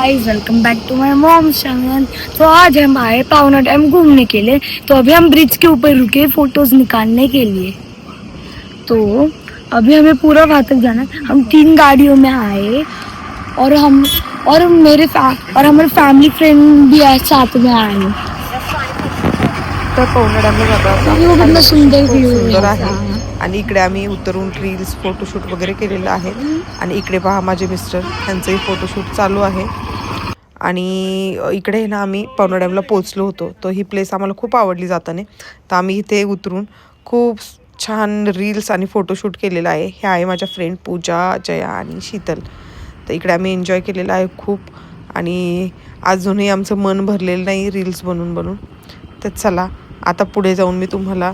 Guys welcome back to my mom channel तो आज हम आए पावना डैम घूमने के लिए. तो अभी हम ब्रिज के ऊपर रुके फोटोज निकालने के लिए. तो अभी हमें पूरा वहाँ तक जाना हम तीन गाड़ियों में आए और हम और मेरे और हमारे फैमिली फ्रेंड भी आए साथ में आए. तर पवना डॅमला जातो आता. व्यू कितना सुंदर आहे. आणि इकडे आम्ही उतरून रील्स फोटोशूट वगैरे केलेलं आहे. आणि इकडे पहा माझे मिस्टर त्यांचंही फोटोशूट चालू आहे. आणि इकडे ना आम्ही पवना डॅमला पोचलो होतो. तो ही प्लेस आम्हाला खूप आवडली जाताने. तर आम्ही इथे उतरून खूप छान रील्स आणि फोटोशूट केलेलं आहे. हे आहे माझ्या फ्रेंड पूजा जया आणि शीतल. तर इकडे आम्ही एन्जॉय केलेलं आहे खूप. आणि अजूनही आमचं मन भरलेलं नाही रील्स बनवून बनवून तर चला आता पुढे जाऊन मी तुम्हाला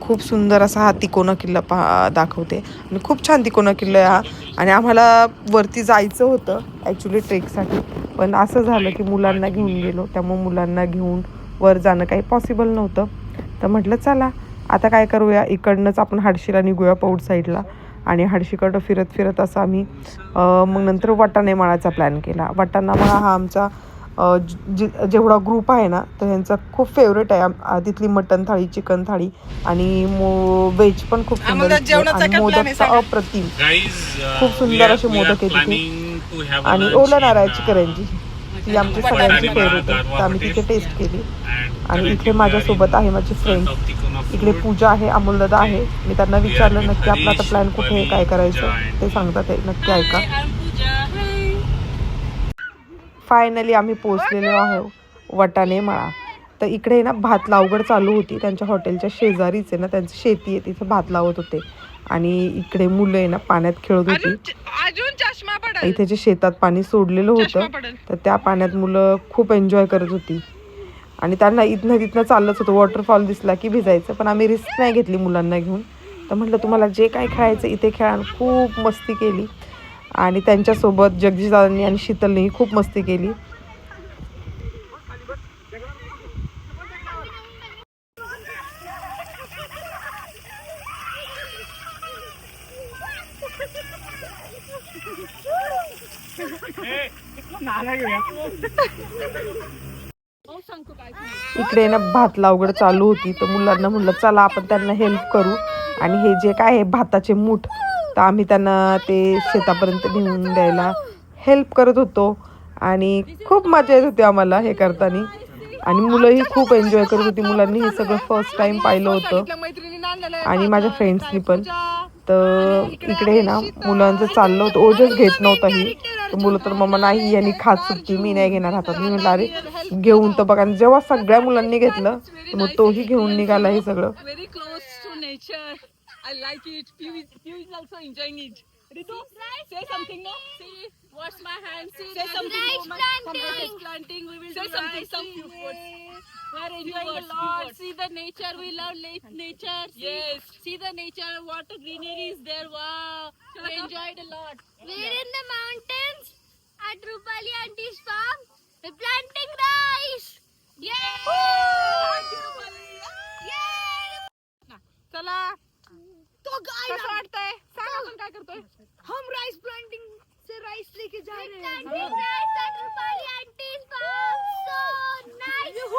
खूप सुंदर असा हा तिकोना किल्ला पहा दाखवते. आणि खूप छान तिकोना किल्ला आहे हा. आणि आम्हाला वरती जायचं होतं ॲक्च्युली ट्रेकसाठी पण असं झालं की मुलांना घेऊन गेलो. त्यामुळे मुलांना घेऊन वर जाणं काही पॉसिबल नव्हतं. तर म्हटलं चला आता काय करूया? इकडनंच आपण हाडशीला निघूया पौड साईडला. आणि हाडशीकडं फिरत फिरत असं आम्ही मग नंतर वाटाणे माळाचा प्लॅन केला. वाटाणा माळा हा आमचा ज- जेवढा ग्रुप आहे ना तर ह्यांचा खूप फेवरेट आहे. तिथली मटन थाळी चिकन थाळी आणि मो व्हेज पण खूप सुंदर आम्हाला असते. जेवणाचा आणि काय plan आहे मोदक तर सांगा? अप्रतिम. खूप खूप सुंदर असे मोदक आहेत तिथे. आणि ओला नारळाची करंजी. ती आमची सगळ्यांची फेवरेट आहे. तर आम्ही तिथे टेस्ट केली. आणि इथे माझ्यासोबत आहे माझी फ्रेंड इकडे पूजा आहे अमोलदादा आहे. मी त्यांना विचारलं नक्की आपला आता प्लॅन कुठे आहे काय करायचं ते सांगतात आहे. नक्की ऐका. फायनली आम्ही पोचलेलो आहो वटाणे मळा. तर इकडे ना भात लावगड चालू होती. त्यांच्या हॉटेलच्या शेजारीच आहे ना त्यांची शेती आहे तिथे भात लावत होते. आणि इकडे मुलं आहे ना पाण्यात खेळत होती. इथे जे शेतात पाणी सोडलेलं होतं तर त्या पाण्यात मुलं खूप एन्जॉय करत होती. आणि त्यांना इथनं तिथनं चाललंच होतं. वॉटरफॉल दिसला की भिजायचं पण आम्ही रिस्क नाही घेतली मुलांना घेऊन. तर म्हटलं तुम्हाला जे काय खेळायचं इथे खेळा. खूप मस्ती केली. आणि त्यांच्यासोबत जगदीशदादांनी आणि शीतलनेही खूप मस्ती केली. इकडे ना भात लावगड चालू होती. तर मुलांना म्हणलं चला आपण त्यांना हेल्प करू. आणि हे जे काय आहे भाताचे मूठ तर आम्ही त्यांना ते शेतापर्यंत नेऊन द्यायला हेल्प करत होतो. आणि खूप मजा येत होती आम्हाला हे करताना. आणि मुलंही खूप एन्जॉय करत होती. मुलांनी हे सगळं फर्स्ट टाइम पाहिलं होतं. आणि माझ्या फ्रेंड्सनी पण. तर इकडे ना मुलांचं चाललं होतं. ओझच घेत नव्हता ही. तर मुलं तर मम्मा नाही यांनी खात सुट्टी मी नाही घेणार हातात. मी म्हटलं अरे घेऊन तर बघा. आणि जेव्हा सगळ्या मुलांनी घेतलं तर मग तोही घेऊन निघाला हे सगळं. Very close to nature. I like it. Pew is, Pew is also enjoying it. Ritu, say something, no? See, wash my hands. See, say something. rice planting. Rice planting. We will say do something. Some few words. We are enjoying a lot. See the nature. We love nature. yes. See the nature. What a greenery is there. Wow. We enjoyed a lot. We're in the mountains at Rupali Auntie's farm. We're planting rice. Yay! Yay! चला तो कसं वाटतंय सांग आपण काय करतोय हम rice planting से राइस लेके जा रहे हैं farm. So nice. This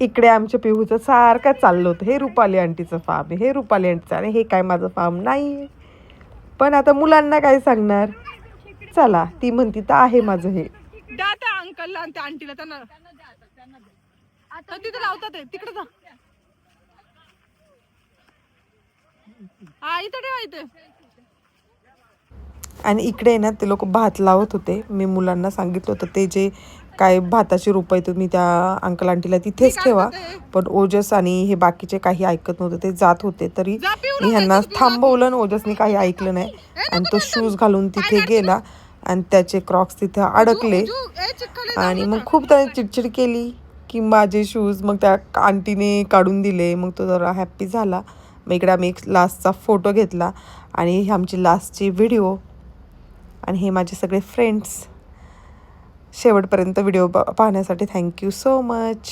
इकडे आमच्या पिहूचं सारखं चाललं होतं. हे रुपाली आंटीचं फार्म हे रुपाली आंटीचं आणि हे काय माझं फार्म नाही आहे पण आता मुलांना काय सांगणार? चला ती म्हणती तर आहे माझं हे. द्या त्या अंकलला आणि त्या आंटीला त्यांना. तिथे लावतात ते. तिकडे जा. हा इथं ठेवा इथे. आणि इकडे ना ते लोक भात लावत होते. मी मुलांना सांगितलं होतं ते जे काय भाताची रोपं आहे तुम्ही त्या अंकल आंटीला तिथेच ठेवा. पण ओजस आणि हे बाकीचे काही ऐकत नव्हते ते जात होते तरी मी ह्यांना थांबवलं आणि ओजसनी काही ऐकलं नाही. आणि तो शूज घालून तिथे गेला आणि त्याचे क्रॉक्स तिथे अडकले. आणि मग खूप त्याने चिडचिड केली की माझे शूज मग त्या आंटीने काढून दिले. मग तो जरा हॅप्पी झाला. मग इकडे आम्ही एक लास्टचा फोटो घेतला आणि ही आमची लास्टची व्हिडिओ आणि हे माझे सगळे फ्रेंड्स शेवटपर्यंत व्हिडिओ पाहण्यासाठी थँक्यू सो मच